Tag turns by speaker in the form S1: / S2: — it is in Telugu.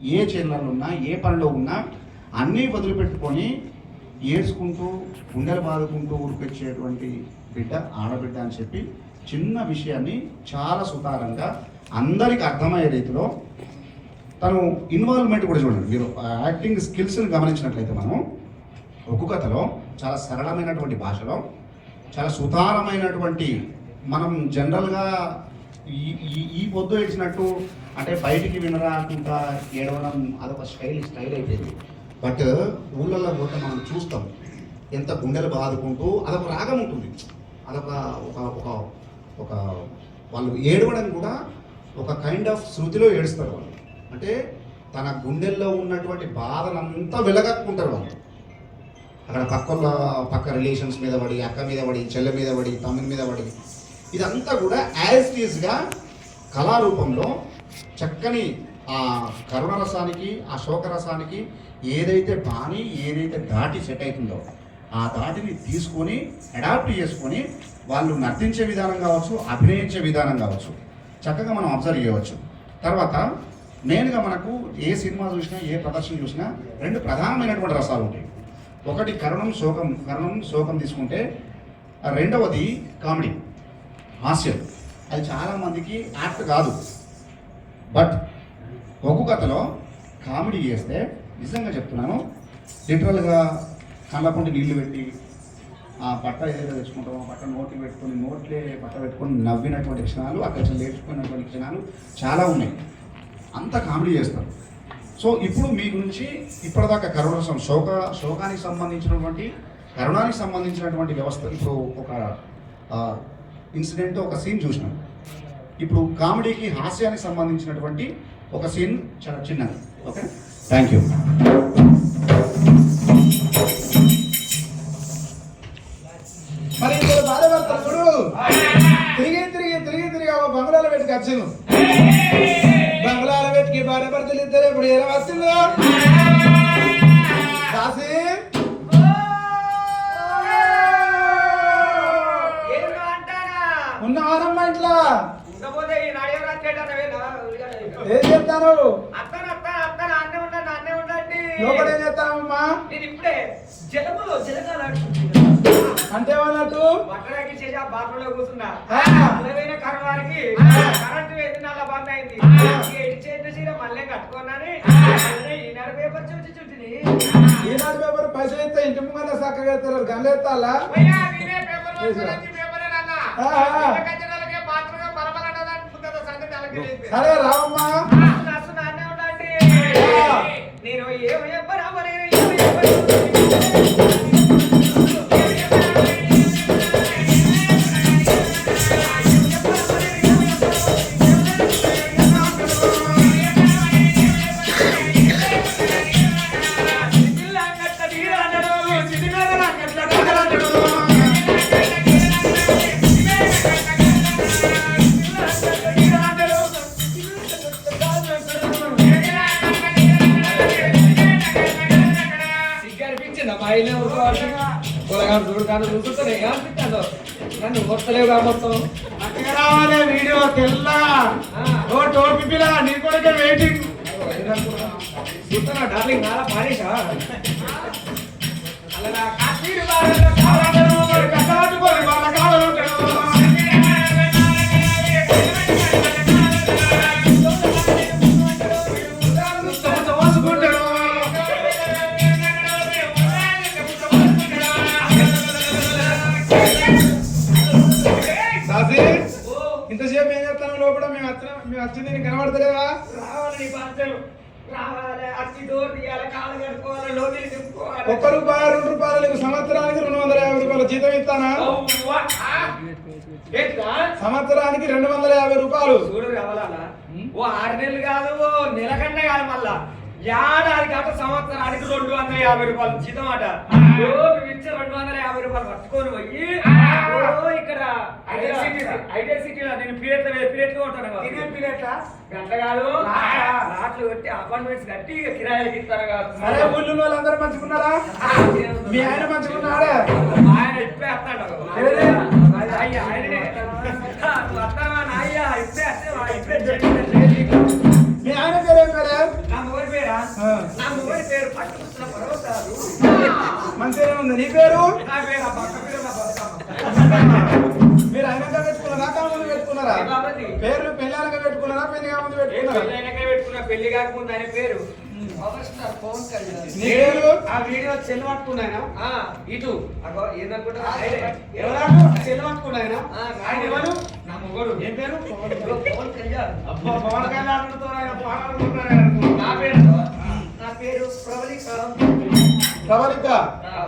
S1: ఏ చిల్లర్లు ఉన్నా ఏ పనిలో ఉన్నా అన్నీ వదిలిపెట్టుకొని ఏడ్చుకుంటూ గుండెలు బాదుకుంటూ ఉరికొచ్చేటువంటి బిడ్డ ఆడబిడ్డ అని చెప్పి చిన్న విషయాన్ని చాలా సుతారంగా అందరికి అర్థమయ్యే రీతిలో తను ఇన్వాల్వ్మెంట్ కూడా చూడండి. మీరు యాక్టింగ్ స్కిల్స్ని గమనించినట్లయితే మనం ఒక్కు కథలో చాలా సరళమైనటువంటి భాషలో చాలా సుతారమైనటువంటి మనం జనరల్గా ఈ ఈ పొద్దు వేసినట్టు అంటే బయటికి వినరాకుండా ఏడవడం అదొక స్టైల్ స్టైల్ అయిపోయింది. బట్ ఊళ్ళల్లో పోతే మనం చూస్తాం ఎంత గుండెలు బాదుకుంటూ అదొక రాగం ఉంటుంది. అదొక ఒక ఒక ఒక వాళ్ళు ఏడవడం కూడా ఒక కైండ్ ఆఫ్ శృతిలో ఏడుస్తారు వాళ్ళు. అంటే తన గుండెల్లో ఉన్నటువంటి బాధనంతా వెలగక్కుంటారు వాళ్ళు. అక్కడ పక్కల పక్క రిలేషన్స్ మీద పడి అక్క మీద పడి చెల్లె మీద పడి తమ్ముని మీద పడి ఇదంతా కూడా యాజ్ టీజ్గా కళారూపంలో చక్కని ఆ కరుణ రసానికి ఆ శోకరసానికి ఏదైతే బాని ఏదైతే దాటి సెట్ అవుతుందో ఆ దాటిని తీసుకొని అడాప్ట్ చేసుకొని వాళ్ళు నర్తించే విధానం కావచ్చు అభినయించే విధానం కావచ్చు చక్కగా మనం అబ్జర్వ్ చేయవచ్చు. తర్వాత మెయిన్గా మనకు ఏ సినిమా చూసినా ఏ ప్రదర్శన చూసినా రెండు ప్రధానమైనటువంటి రసాలు ఉంటాయి. ఒకటి కరుణం శోకం కరుణం శోకం తీసుకుంటే రెండవది కామెడీ. హాస్యం. అది చాలామందికి యాక్ట్ కాదు. బట్ ఒక్కొక్క కథలో కామెడీ చేస్తే నిజంగా చెప్తున్నాను లిటరల్గా కళ్ళకుంటి నీళ్ళు పెట్టి ఆ బట్ట ఏదైతే తెచ్చుకుంటామో ఆ బట్ట నోట్లు పెట్టుకొని నోట్లే బట్ట పెట్టుకొని నవ్వినటువంటి క్షణాలు అక్కడ లేచుకున్నటువంటి క్షణాలు చాలా ఉన్నాయి. అంత కామెడీ చేస్తారు. సో ఇప్పుడు మీ గురించి ఇప్పటిదాకా కరోనా శోక శోకానికి సంబంధించినటువంటి కరుణానికి సంబంధించినటువంటి వ్యవస్థ ఇప్పుడు ఒక ఇన్సిడెంట్ ఒక సీన్ చూసినాం. ఇప్పుడు కామెడీకి హాస్యానికి సంబంధించినటువంటి ఒక సీన్ చాలా చిన్నది. ఓకే? థ్యాంక్ యూ
S2: మరి భర్తలు చూడు తిరిగి తిరిగి తిరిగి తిరిగి ఆ బంగ్లాల పెట్టుకు వచ్చాను బంగ్లాల పెట్టుకి భార్య భర్తలు ఇద్దరు ఇప్పుడు ఎలా వచ్చిందో ఏం చెప్తాను. లోపల ఏం చెప్తానమ్మా. అంటే ఏమన్నట్టు
S3: బట్టలకి చేసి ఆ బాత్రూంలో కూర్చున్నా.
S2: ఆ.
S3: అలవైన కరువారికి. కరెంటు వేసి నల్ల బంద్ అయింది. ఇటు చేతి చీర మళ్ళీ కట్టుకున్నాని ఈనాడు పేపర్ చూసి చూసిని.
S2: ఈనాడు పేపర్ పైసలు ఇస్తే ఇంటి ముంగల చక్కగా ఎత్తారు గన్లు ఎత్తాలా
S3: పేపర్ పేపరే अरे
S4: राम అమ్మాయిలే ఊరుకోవాలి పొలగాడు చూడు కాదు చూస్తుంటే ఏమనిపిస్తుందో నన్ను మొత్తం.
S2: మంచిగా రావాలి వీడియో తెల్ల. ఓ టోపీ నీ కొడుకే వెయిటింగ్
S4: చూస్తున్నా డార్లింగ్ నాలా పాడేశా
S3: అలా
S2: లోపల మేము వచ్చిన మేము వచ్చింది నీకు కనబడతలేదా?
S3: రావాలి నీ పంచలు. రావాలి, అచ్చి డోర్ తీయాలి, కడుక్కోవాలి, లోపలికి తిప్పుకోవాలి.
S2: ఒక్క రూపాయి రెండు రూపాయలు నీకు సంవత్సరానికి రెండు వందల యాభై రూపాయల జీతం ఇస్తానా? సంవత్సరానికి రెండు వందల యాభై రూపాయలు.
S3: చూడు కావాలా ఓ ఆరు నెలలు కాదు ఓ నెల కన్నా కాదు మళ్ళా. ఏడాది కాక సంవత్సరానికి రెండు వందల యాభై రూపాయలు జీతం అట ఇచ్చే రెండు వందల యాభై రూపాయలు పట్టుకొని పోయి ఇక్కడ ఐడియల్ సిటీ. నేను పీరియడ్ పీరియడ్ ఉంటాను పీరియడ్ గంట కాదు లాట్లు కొట్టి అపార్ట్మెంట్స్ కట్టి కిరాయిలకి ఇస్తారు కాదు.
S2: ఊళ్ళో వాళ్ళందరూ మంచుకున్నారా? మీ ఆయన మంచుకున్నాడా?
S3: ఆయన ఇప్పుడే వస్తాడు.
S2: మంచిగానే ఉంది. నీ పేరు?
S3: నా పేరు ఆ పక్క పేరు నా బతుకమ్మ
S2: మీరు అయినాక పెట్టుకున్నారా? కా ముందు పెట్టుకున్నారా? పేర్లు పెళ్ళాక పెట్టుకున్నారా? పెళ్ళిగా ముందు
S3: ఏ
S2: పెట్టుకున్నారా
S3: పెళ్ళి కాకముందు ఆయన పేరు. కళ్యాణ్.
S5: ఆ వీడియో చెల్లు పట్టుకున్నాయన
S3: ఆ,
S5: ఇటు.
S3: ఏందనుకుంటా
S5: చెల్లు పట్టుకున్నాయన
S3: ఆ,
S5: ఆయన ఎవరు?
S3: నా మొగడు.
S5: ఏం పేరు?
S3: పవన్ కళ్యాణ్.
S5: అబ్బా పవన్ కళ్యాణ్తో ఆయన. పాడాలనుకుంటున్నాడు
S3: నా పేరు? నా పేరు ప్రవళిక.
S2: ప్రవళిక.